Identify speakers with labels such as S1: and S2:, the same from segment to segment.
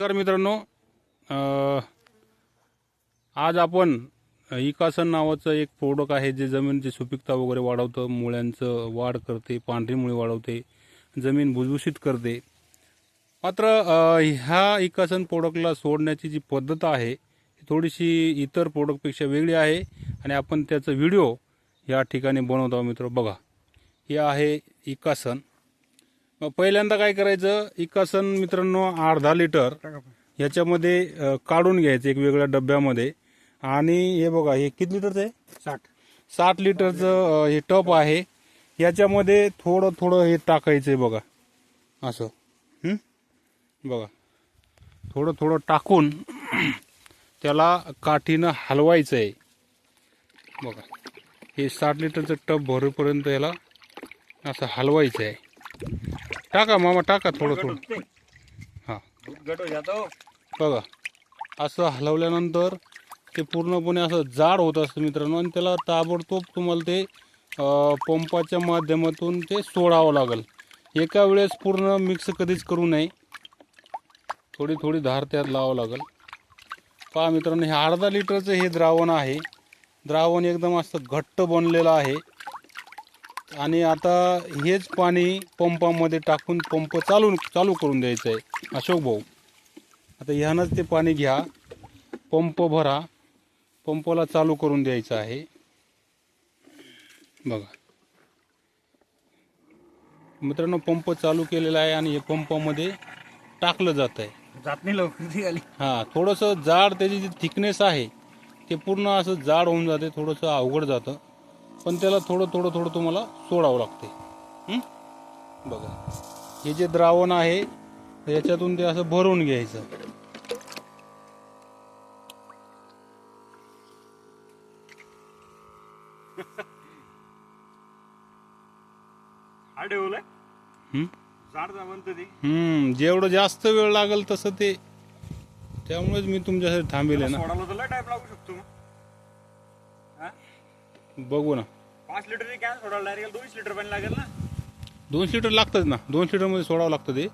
S1: नमस्कार मित्रांनो. आज आपण इकासन नावाचं एक प्रोडक्ट आहे जे जमिनीची सुपीकता वगैरे वाढवतं मुळ्यांचं वाढ करते पांढरी मुळे वाढवते जमीन भुसभुशीत करते. मात्र ह्या इकासन प्रोडक्टला सोडण्याची जी पद्धत आहे ती थोडीशी इतर प्रोडक्टपेक्षा वेगळी आहे आणि आपण त्याचा व्हिडिओ या ठिकाणी बनवत आहोत मित्र. बघा हे आहे इकासन. मग पहिल्यांदा काय करायचं? इकासन मित्रांनो अर्धा लिटर ह्याच्यामध्ये अ, काढून घ्यायचं एक वेगळ्या डब्यामध्ये. आणि हे बघा हे किती लिटरचं आहे?
S2: साठ.
S1: साठ लिटरचं अ, हे टप आहे. याच्यामध्ये थोडं थोडं हे टाकायचं आहे बघा. असं. हं? बघा. थोडं थोडं टाकून त्याला काठीनं हलवायचं आहे बघा. हे साठ लिटरचं टप भरेपर्यंत याला असं हलवायचं आहे टाका मामा टाका थोडं थोडं हां बघा असं हलवल्यानंतर ते पूर्णपणे असं जाड होत असतं मित्रांनो आणि त्याला ताबडतोब तुम्हाला ते पंपाच्या माध्यमातून ते सोडावं लागेल एका वेळेस पूर्ण मिक्स कधीच करू नये थोडी थोडी धार त्यात लावावं लागेल पहा मित्रांनो हे अर्धा लिटरचं हे द्रावण आहे द्रावण एकदम असं घट्ट बनलेलं आहे आणि आता हेच पाणी पंपामध्ये टाकून पंप चालू चालू करून द्यायचं आहे. अशोक भाऊ आता ह्यानंच ते पाणी घ्या पंप भरा पंपाला चालू करून द्यायचं आहे. बघा. मित्रांनो पंप चालू केलेला आहे आणि हे पंपामध्ये टाकलं जात आहे.
S2: जात नाही लवकर आली.
S1: हां थोडंसं जाड त्याची जी थिकनेस आहे ते पूर्ण असं जाड होऊन जाते थोडंसं अवघड जातं. पण त्याला थोडं थोडं थोडं तुम्हाला सोडावं लागते? बघा. हे जे द्रावण आहे याच्यातून ते असं भरून घ्यायचं. हम्म जेवढं जास्त वेळ लागेल तसं ते. त्यामुळेच मी तुमच्यासाठी थांबेल ना? बघू ना.
S2: पाच लिटरची कॅन सोडायला डायरेक्ट दोनशे लिटर पाणी लागेल ना?
S1: दोनशे लिटर लागतंच ना. दोनशे लिटरमध्ये सोडावं लागतं ते.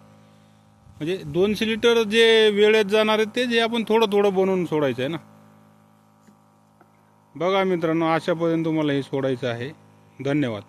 S1: म्हणजे दोनशे लिटर जे वेळेत जाणार आहे ते जे आपण थोडं थोडं बनवून सोडायचं आहे ना. बघा मित्रांनो अशापर्यंत तुम्हाला हे सोडायचं आहे. धन्यवाद.